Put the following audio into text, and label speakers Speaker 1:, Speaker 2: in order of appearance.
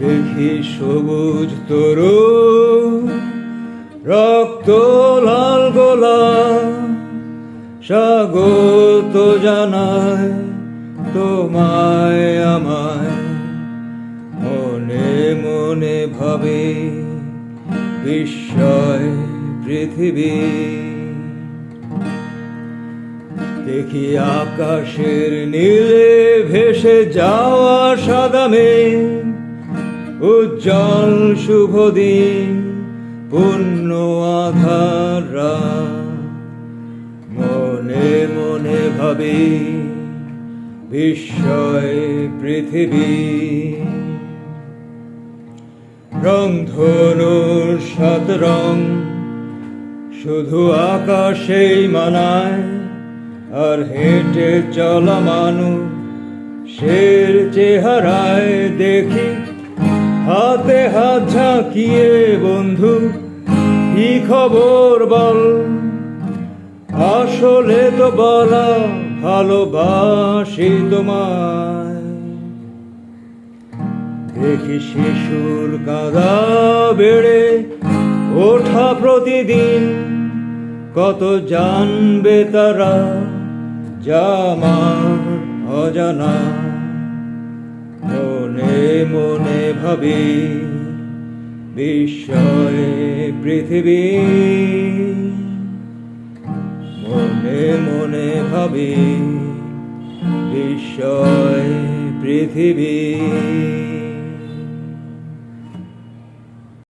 Speaker 1: দেখি সবুজ তরু রক্ত লাল গোলা স্বাগত জানায় তোমায় আমায়। মনে মনে ভাবে বিস্ময় পৃথিবী। দেখি আকাশের নীলে ভেসে যাওয়া সাদা মেঘ উজ্জ্বল শুভ দিন, পূর্ণ আধার মনে মনে ভাবি, বিস্ময় পৃথিবী। রংধনুর সাত রং, শুধু আকাশেই মানায়, আর হেঁটে চলা মানুষ শের চেহারায় দেখি হাতে হাত ঝাঁকিয়ে বন্ধু, কি খবর বল? আসলে তো বলা ভালোবাসি তোমায়। দেখি শিশুর কাদা বেড়ে ওঠা প্রতিদিন, কত জানবে তারা জামার অজানা। মনে মনে ভাবি বিস্ময়ে পৃথিবী। মনে মনে হবে বিস্ময় পৃথিবী।